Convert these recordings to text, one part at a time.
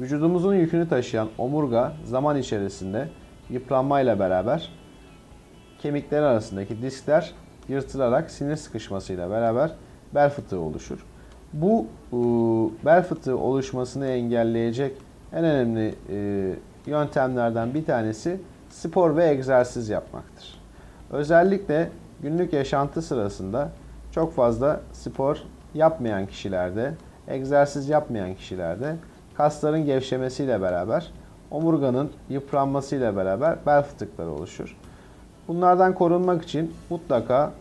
Vücudumuzun yükünü taşıyan omurga zaman içerisinde yıpranmayla beraber kemikler arasındaki diskler yırtılarak sinir sıkışmasıyla beraber bel fıtığı oluşur. Bu e, bel fıtığı oluşmasını engelleyecek en önemli e, yöntemlerden bir tanesi spor ve egzersiz yapmaktır. Özellikle günlük yaşantı sırasında çok fazla spor yapmayan kişilerde, egzersiz yapmayan kişilerde kasların gevşemesiyle beraber omurganın yıpranmasıyla beraber bel fıtıkları oluşur. Bunlardan korunmak için mutlaka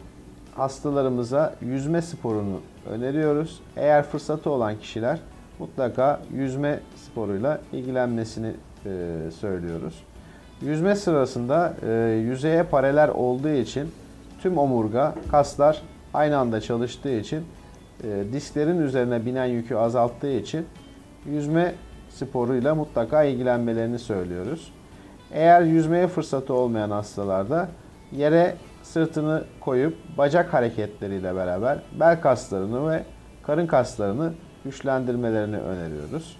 hastalarımıza yüzme sporunu öneriyoruz. Eğer fırsatı olan kişiler mutlaka yüzme sporuyla ilgilenmesini e, söylüyoruz. Yüzme sırasında e, yüzeye paralel olduğu için tüm omurga, kaslar aynı anda çalıştığı için e, disklerin üzerine binen yükü azalttığı için yüzme sporuyla mutlaka ilgilenmelerini söylüyoruz. Eğer yüzmeye fırsatı olmayan hastalarda yere sırtını koyup bacak hareketleriyle beraber bel kaslarını ve karın kaslarını güçlendirmelerini öneriyoruz.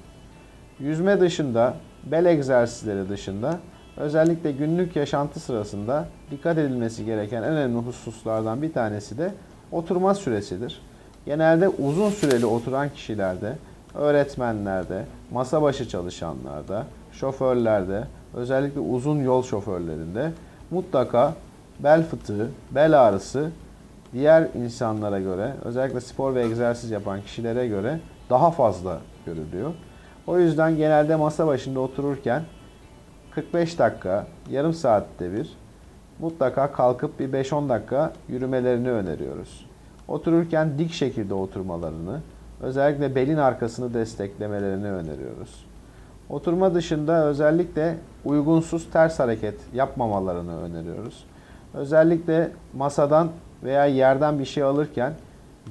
Yüzme dışında, bel egzersizleri dışında özellikle günlük yaşantı sırasında dikkat edilmesi gereken en önemli hususlardan bir tanesi de oturma süresidir. Genelde uzun süreli oturan kişilerde, öğretmenlerde, masa başı çalışanlarda, şoförlerde, özellikle uzun yol şoförlerinde mutlaka bel fıtığı, bel ağrısı diğer insanlara göre, özellikle spor ve egzersiz yapan kişilere göre daha fazla görülüyor. O yüzden genelde masa başında otururken 45 dakika, yarım saatte bir mutlaka kalkıp bir 5-10 dakika yürümelerini öneriyoruz. Otururken dik şekilde oturmalarını, özellikle belin arkasını desteklemelerini öneriyoruz. Oturma dışında özellikle uygunsuz ters hareket yapmamalarını öneriyoruz. Özellikle masadan veya yerden bir şey alırken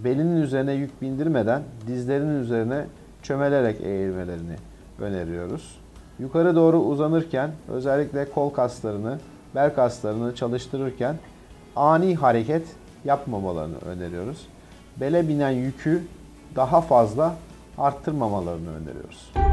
belinin üzerine yük bindirmeden dizlerinin üzerine çömelerek eğilmelerini öneriyoruz. Yukarı doğru uzanırken özellikle kol kaslarını, bel kaslarını çalıştırırken ani hareket yapmamalarını öneriyoruz. Bele binen yükü daha fazla arttırmamalarını öneriyoruz.